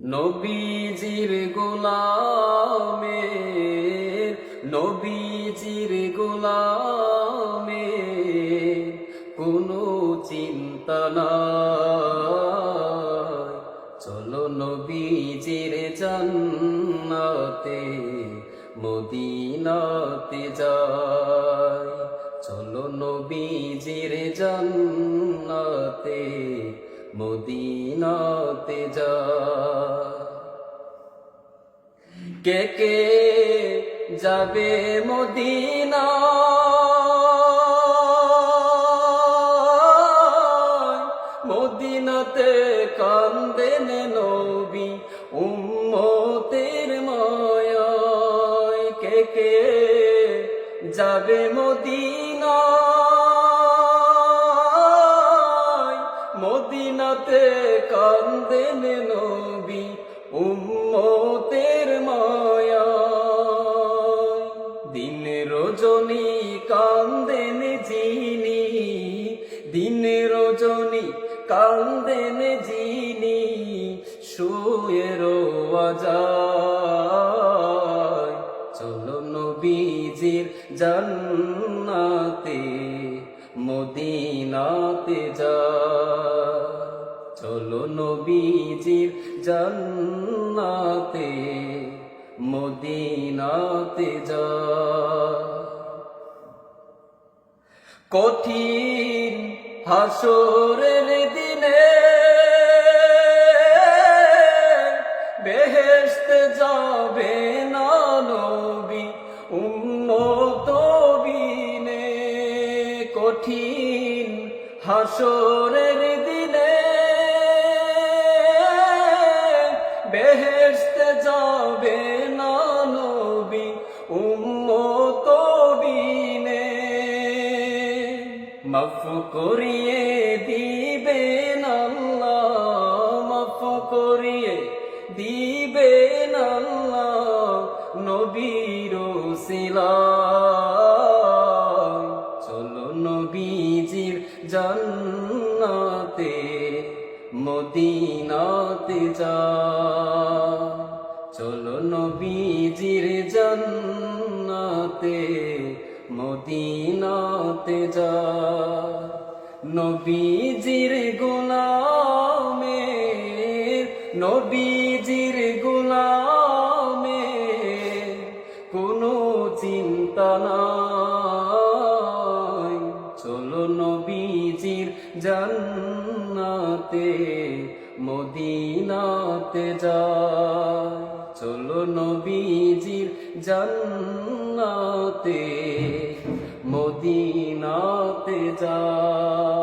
নবীজির গোলামে নবীজির গোলামে কোনো চিন্তা নাই। চলো নবীজির জান্নাতে, মদিনাতে যাই। চলো নবীজির জান্নাতে মদিনাতে যাই কে কে যাবে মদিনা? মদিনাতে কান্দেন নবী উম্মতের মায়ায়। কে কে যাবে মদিনা? উম্মতের মায়া। দিন রজনী কান্দেন যিনি, দিন রজনী কান্দেন যিনি, শুয়ে যায়। চলো নবীজির জান্নাতে, মদিনাতে যা চলো নবীজির জান্নাতে, মদিনাতে যা কঠিন হাসরের দিনে বেহেশতে যাবে নবী উম্মত বিনে কঠিন হাসরের দিনে বেহেশতে যাবে না নবী, উম্মত বিনে মাফ করিয়ে দিবেন আল্লাহ, মাফ করিয়ে দিবেন আল্লাহ নবীর শিলা চলো নবীজির জান্নাতে মদিনাতে যা। চলো নবীজির জান্নাতে, মদিনাতে যা। নবীজির গোলামে নবীজির গোলামে কোনো চিন্তা নাই। চলো নবীজির জান্নাতে মদিনাতে যায়। চলো নবীজির জান্নাতে মদিনাতে যায়।